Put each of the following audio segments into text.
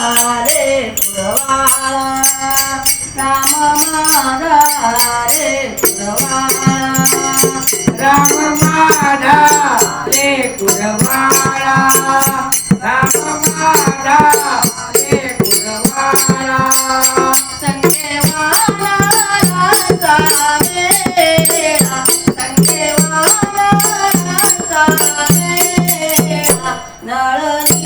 रे पुरवाळा. राम माधा रे पुरवाळा. राम माधा रे पुरवाळा. राम माधा रे पुरवाळा. संगेवाला जावे संगेवाला जावे नळ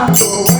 Bravo!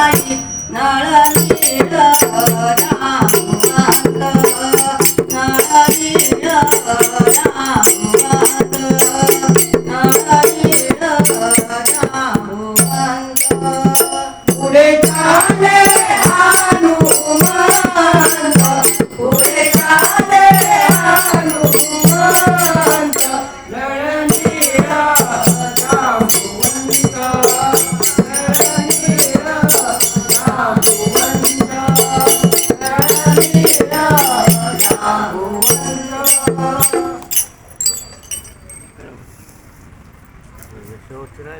बाई नळली. So today.